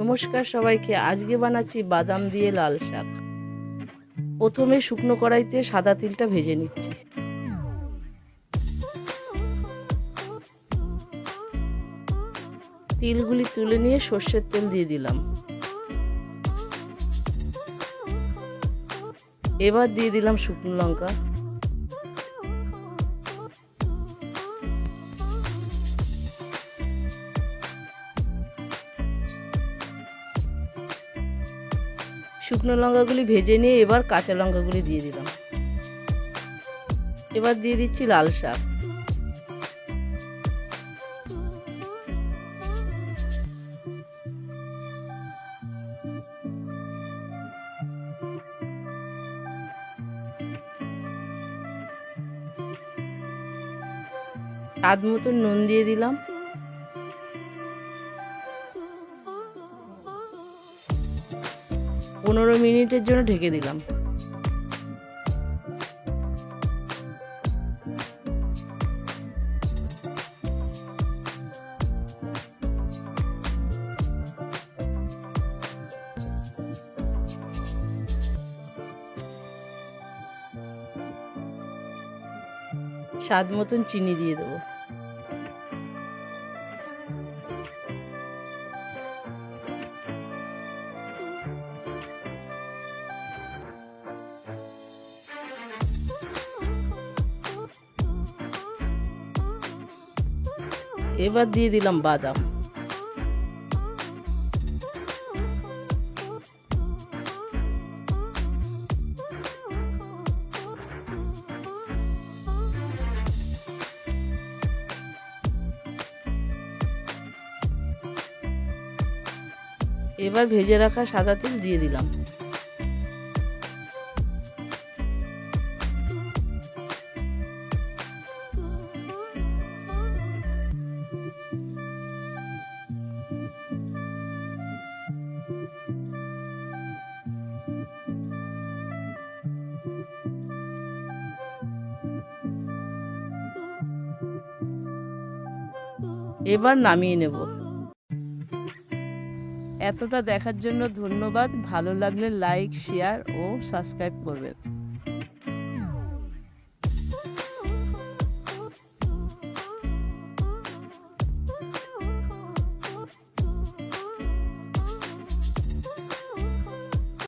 নমস্কার সবাইকে। আজকে বানাচ্ছি বাদাম দিয়ে লাল শাক। প্রথমে শুকনো কড়াইতে সাদা তিলটা ভেজে নিচ্ছি। তিলগুলি তুলে নিয়ে সর্ষের তেল দিয়ে দিলাম। এবার দিয়ে দিলাম শুকনো লঙ্কা। শুকনো লঙ্কাগুলি ভেজে নিয়ে এবার কাঁচা লঙ্কাগুলি দিয়ে দিলাম। এবার দিয়ে দিচ্ছি লাল শাক। স্বাদ মতন নুন দিয়ে দিলাম। পনেরো মিনিটের জন্য ঢেকে দিলাম। স্বাদ মতন চিনি দিয়ে দেবো। এবার দিয়ে দিলাম বাদাম। এবার ভেজে রাখা সাদা তিল দিয়ে দিলাম। এবার নামিয়ে নেব। এতটা দেখার জন্য ধন্যবাদ। ভালো লাগলে লাইক শেয়ার ও সাবস্ক্রাইব করবেন।